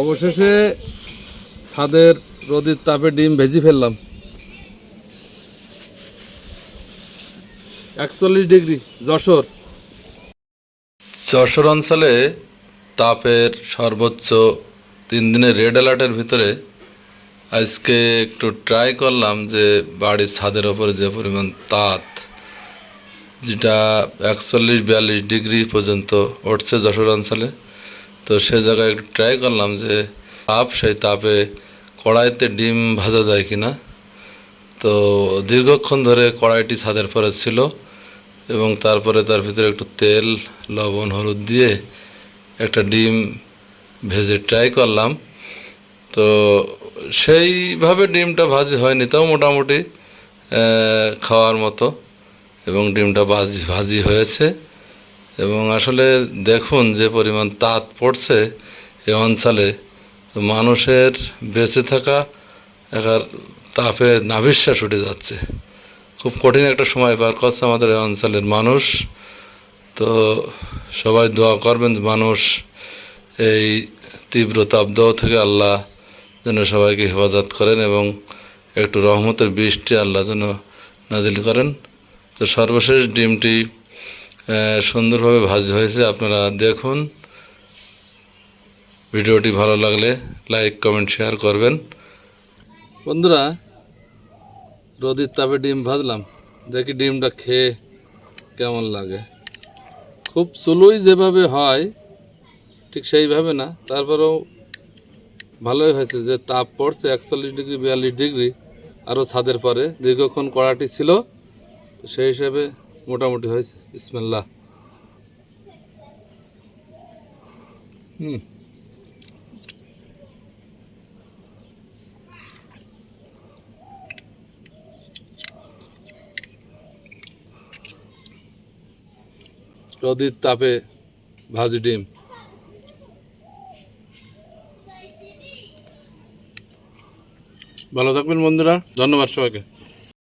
অবশেষে ছাদের রোদের তাপে ডিম ভেজি ফেললাম। একচল্লিশ ডিগ্রি, যশোর। যশোর অঞ্চলে তাপের সর্বোচ্চ তিন দিনের রেড অ্যালার্টের ভিতরে আজকে একটু ট্রাই করলাম যে বাড়ির ছাদের ওপরে যে পরিমাণ তাপ, যেটা একচল্লিশ বিয়াল্লিশ ডিগ্রি পর্যন্ত উঠছে যশোর অঞ্চলে। তো সে জায়গায় একটু ট্রাই করলাম যে তাপ, সেই তাপে কড়াইতে ডিম ভাজা যায় কিনা। তো দীর্ঘক্ষণ ধরে কড়াইটি ছাদের পরে ছিল এবং তারপরে তার ভিতরে একটু তেল, লবণ, হলুদ দিয়ে একটা ডিম ভেজে ট্রাই করলাম। তো সেইভাবে ডিমটা ভাজি হয়নি, তাও মোটামুটি খাওয়ার মতো এবং ডিমটা ভাজি ভাজি হয়েছে। এবং আসলে দেখুন যে পরিমাণ তাপ পড়ছে এ অঞ্চলে, তো মানুষের বেঁচে থাকা একার তাপে নাভিশ্বাস উঠে যাচ্ছে। খুব কঠিন একটা সময় পার করছে আমাদের এই অঞ্চলের মানুষ। তো সবাই দোয়া করবেন মানুষ এই তীব্র তাপদাহ থেকে আল্লাহ যেন সবাইকে হেফাজত করেন এবং একটু রহমতের বৃষ্টি আল্লাহ যেন নাজিল করেন। তো সর্বশেষ ডিমটি সুন্দরভাবে ভাজি হয়েছে। আপনারা দেখুন। ভিডিওটি ভালো লাগলে লাইক, কমেন্ট, শেয়ার করবেন। বন্ধুরা, রোদির তাপে ডিম ভাজলাম। দেখি ডিমটা খেয়ে কেমন লাগে। খুব স্লোই যেভাবে হয়, ঠিক সেইভাবে না। তারপরেও ভালোই হয়েছে যে তাপ পড়ছে, একচল্লিশ ডিগ্রি, বিয়াল্লিশ ডিগ্রি। আরও ছাদের পরে দীর্ঘক্ষণ কড়াটি ছিল। সেই হিসাবে মোটামুটি হয়েছে। ইসমাল্লাহ হুম। তাপে ভাজি ডিম। ভালো থাকবেন বন্ধুরা। ধন্যবাদ সবাইকে।